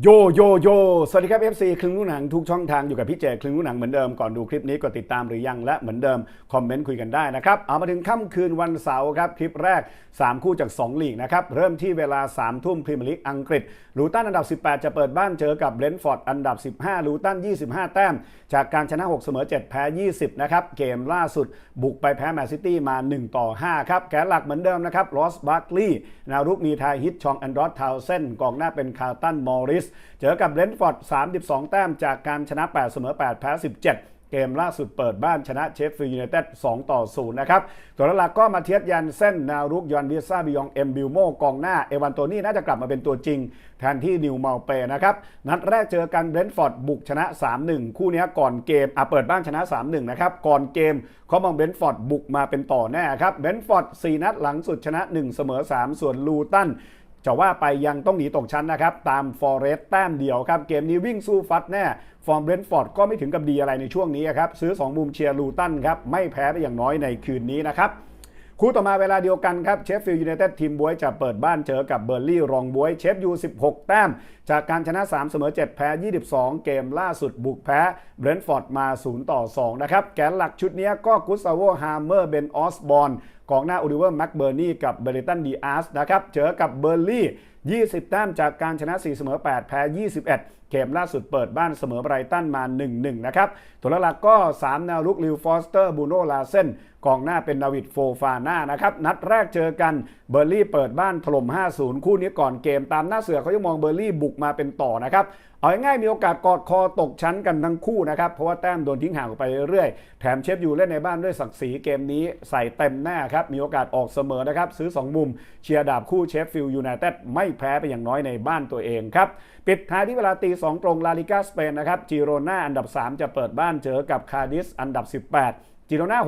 โยโยโยสวัสดีครับ FC คลึงลูกหนังทุกช่องทางอยู่กับพี่เจคลึงลูกหนังเหมือนเดิมก่อนดูคลิปนี้กดติดตามหรือยังและเหมือนเดิมคอมเมนต์คุยกันได้นะครับ เอามาถึงค่ำคืนวันเสาร์ครับ คลิปแรก 3 คู่จาก 2 ลีกนะครับ เริ่มที่เวลา 3 ทุ่มพรีเมียร์ลีกอังกฤษลูตันอันดับ 18 จะเปิดบ้านเจอกับเบรนท์ฟอร์ดอันดับ 15ลูตัน 25 แต้ม จากการชนะ 6 เสมอ 7 แพ้ 20 นะครับเกมล่าสุดบุกไปแพ้แมนซิตี้มา 1 ต่อ 5 ครับแกนหลักเหมือนเดิมนะครับลอสบาร์คลีย์นารุกมีทายฮิตชองแอนดรอสทาวเซนกองหน้าเป็นคาร์ตันมอริสเจอกับเบรนท์ฟอร์ด 32 แต้มจากการชนะ 8 เสมอ 8 แพ้ 17เกมล่าสุดเปิดบ้านชนะเชฟฟิลด์ยูไนเต็ด 2 ต่อ 0 นะครับ ตัวหลักก็มาเทียสยันเส้นนารุกยอนวิซาบิยองเอ็มบิลโมกองหน้า เอวันโตนี่น่าจะกลับมาเป็นตัวจริง แทนที่นิวเมาเปนะครับ นัดแรกเจอกันเบรนท์ฟอร์ดบุกชนะ 3-1 คู่นี้ก่อนเกม อะเปิดบ้านชนะ 3-1 นะครับ ก่อนเกมเขามองเบรนท์ฟอร์ดบุกมาเป็นต่อแน่ครับ เบรนท์ฟอร์ด 4 นัดหลังสุดชนะ 1 เสมอ 3 ส่วนลูตัน จะว่าไปยังต้องหนีตกชั้นนะครับ ตามฟอร์เรสต์แต้มเดียวครับ เกมนี้วิ่งสู้ฟัดแน่ ฟอร์มเบรนท์ฟอร์ดก็ไม่ถึงกับดีอะไรในช่วงนี้ครับ ซื้อ 2 มุมเชียร์ลูตันครับ ไม่แพ้ไปอย่างน้อยในคืนนี้นะครับคู่ต่อมาเวลาเดียวกันครับเชฟฟิลด์ยูไนเต็ดทีมบวยจะเปิดบ้านเจอกับเบอร์ลี่รองบวยเชฟยู 16 แต้ม จากการชนะ 3 เสมอ 7 แพ้ 22 เกมล่าสุดบุกแพ้เบรนท์ฟอร์ดมา 0 ต่อ 2 นะครับ แกนหลักชุดนี้ก็กุสซาโวฮาร์เมอร์เบนออสบอนกองหน้าโอลิเวอร์แม็กเบอร์นี่กับเบรตันดีอาร์สนะครับเจอกับเบอร์ลี่ 20 แต้มจากการชนะ 4 เสมอ 8 แพ้ 21 เกมล่าสุดเปิดบ้านเสมอไบรตันมา 1-1 นะครับ ตัวหลักก็ 3 แนวลุกลิวฟอสเตอร์บูโนลาเซนกองหน้าเป็นนาวิดโฟฟาน่านะครับ นัดแรกเจอกันเบอร์ลี่เปิดบ้านถล่ม 5-0 คู่นี้ก่อนเกมตามหน้าเสือเขายังมองเบอร์ลี่บุกมาเป็นต่อนะครับ เอาง่ายมีโอกาสกอดคอตกชั้นกันทั้งคู่นะครับ เพราะว่าแต้มโดนทิ้งห่างออกไปเรื่อยๆแถมเชฟอยู่เล่นในบ้านด้วยศักดิ์ศรีเกมนี้ใส่เต็มแน่ครับ มีโอกาสออกเสมอนะครับ ซื้อ 2 มุมเชียร์ดาบคู่เชฟฟิลด์ยูไนเต็ดไม่แพ้ไปอย่างน้อยในบ้านตัวเองครับ ปิดท้ายที่เวลาตี 2 ตรงลาลิกาสเปนนะครับจิโรนาอันดับ 3 จะเปิดบ้านเจอกับคาดิสอันดับ 18 จิโรนา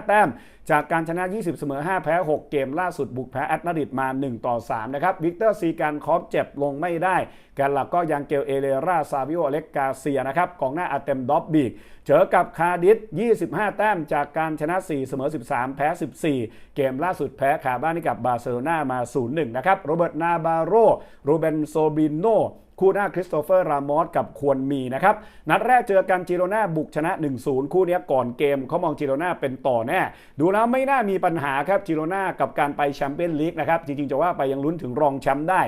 65 แต้ม จากการชนะ 20 เสมอ 5 แพ้ 6 เกมล่าสุดบุกแพ้แอตมาดริดมา 1 ต่อ 3 นะครับวิกเตอร์ซีการคอฟเจ็บลงไม่ได้ แกนหลักก็ยังเกลเอเลราซาวิโอเล็กกาเซียนะครับกองหน้าอาเต็มดอบบีกเจอกับคาดิส25 แต้ม จากการชนะ 4 เสมอ 13 แพ้ 14 เกมล่าสุดแพ้ขาบ้านให้กับบาร์เซโลนามา 0-1 นะครับโรเบิร์ตนาบาโรโรเบนโซบิโน คู่หน้าคริสโตเฟอร์รามอสกับควรมีนะครับ นัดแรกเจอกันจิโรนาบุกชนะ 1-0 คู่นี้ก่อนเกมเขามองจิโรนาเป็นต่อแน่ ดูแล้วไม่น่ามีปัญหาครับจิโรนากับการไปแชมเปี้ยนลีกนะครับจริงๆจะว่าไปยังลุ้นถึงรองแชมป์ได้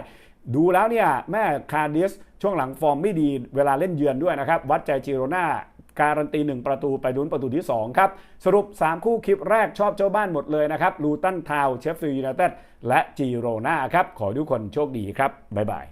ดูแล้วเนี่ยแม่คาร์ดิสช่วงหลังฟอร์มไม่ดีเวลาเล่นเยือนด้วยนะครับวัดใจจิโรนาการันตี 1 ประตูไปลุ้นประตูที่ 2 ครับ สรุป 3 คู่คลิปแรกชอบเจ้าบ้านหมดเลยนะครับลูตันทาวเชฟฟิลด์ยูไนเต็ดและจิโรนาครับ ขอทุกคนโชคดีครับ บ๊ายบาย